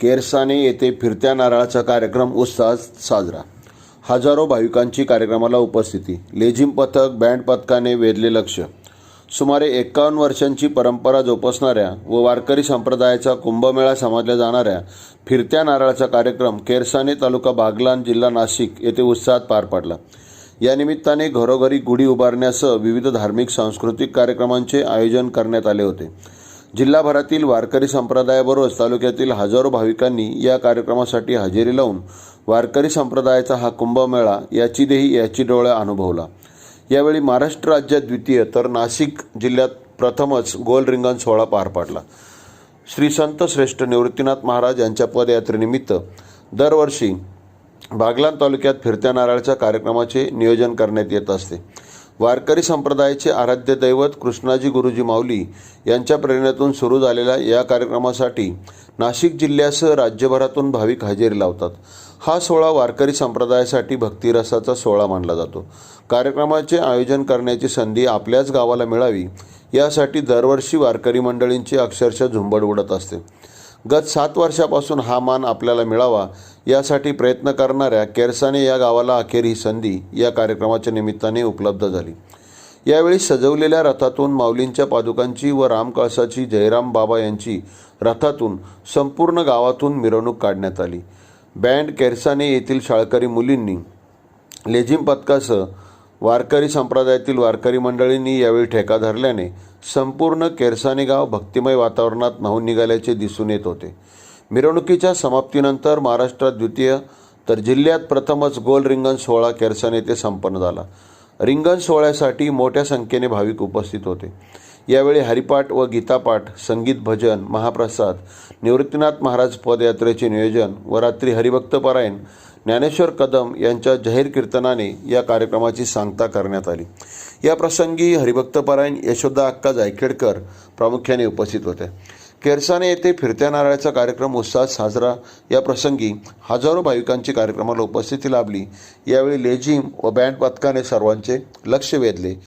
केरसाने येथे फिरत्या नारळाचा कार्यक्रम उत्साहात साजरा. हजारो भाविकांची कार्यक्रमाला उपस्थिती. लेझिम पथक बँड पथकाने वेधले लक्ष. सुमारे एकावन्न वर्षांची परंपरा जोपासणाऱ्या व वारकरी संप्रदायाचा कुंभमेळा समजल्या जाणाऱ्या फिरत्या नारळाचा कार्यक्रम केरसाने तालुका बागलान जिल्हा नाशिक येथे उत्साहात पार पडला. या निमित्ताने घरोघरी गुढी उभारण्यासह विविध धार्मिक सांस्कृतिक कार्यक्रमांचे आयोजन करण्यात आले होते. जिल्हाभरातील वारकरी संप्रदायाबरोबरच तालुक्यातील हजारो भाविकांनी या कार्यक्रमासाठी हजेरी लावून वारकरी संप्रदायाचा हा कुंभमेळा याची देही याची डोळा अनुभवला. यावेळी महाराष्ट्र राज्यात द्वितीय तर नाशिक जिल्ह्यात प्रथमच गोल रिंगण सोहळा पार पाडला. श्री संत श्रेष्ठ निवृत्तीनाथ महाराज यांच्या पदयात्रेनिमित्त दरवर्षी बागलाण तालुक्यात फिरत्या नारळाच्या कार्यक्रमाचे नियोजन करण्यात येत असते. वारकरी संप्रदायाचे आराध्य दैवत कृष्णाजी गुरुजी माऊली यांच्या प्रेरणेतून सुरू झालेल्या या कार्यक्रमासाठी नाशिक जिल्ह्यासह राज्यभरातून भाविक हजेरी लावतात. हा सोहळा वारकरी संप्रदायासाठी भक्तिरसाचा सोहळा मानला जातो. कार्यक्रमाचे आयोजन करण्याची संधी आपल्याच गावाला मिळावी यासाठी दरवर्षी वारकरी मंडळींची अक्षरशः झुंबड उडत असते. गत सात वर्षापासून हा मान आपल्याला मिळावा यासाठी प्रयत्न करणाऱ्या केरसाने या गावाला अखेर ही संधी या कार्यक्रमाच्या निमित्ताने उपलब्ध झाली. यावेळी सजवलेल्या रथातून माऊलींच्या पादुकांची व रामकळसाची जयराम बाबा यांची रथातून संपूर्ण गावातून मिरवणूक काढण्यात आली. बँड केरसाने येथील शाळकरी मुलींनी लेझिम पथकासह वारकरी संप्रदायातील वारकरी मंडळींनी यावेळी ठेका धरल्याने संपूर्ण केरसाने गाव भक्तिमय वातावरणात न्हावून निघाल्याचे दिसून येत होते. मिरवणुकीच्या समाप्तीनंतर महाराष्ट्रात द्वितीय तर जिल्ह्यात प्रथमच गोल रिंगण सोहळा केरसाने येथे संपन्न झाला. रिंगण सोहळ्यासाठी मोठ्या संख्येने भाविक उपस्थित होते. यावेळी हरिपाठ व गीतापाठ संगीत भजन महाप्रसाद निवृत्तीनाथ महाराज पदयात्रेचे नियोजन व रात्री हरिभक्तपरायण ज्ञानेश्वर कदम यांच्या जाहीर कीर्तनाने या कार्यक्रमाची सांगता करण्यात आली. या प्रसंगी हरिभक्तपरायण यशोदा अक्का जायखेडकर प्रामुख्याने उपस्थित होते. केरसाने येथे फिरत्या नारळाचा कार्यक्रम उत्साहात साजरा. या प्रसंगी हजारो भाविकांची कार्यक्रमाला उपस्थिती लाभली. यावेळी लेझिम व बँड पथकाने सर्वांचे लक्ष वेधले.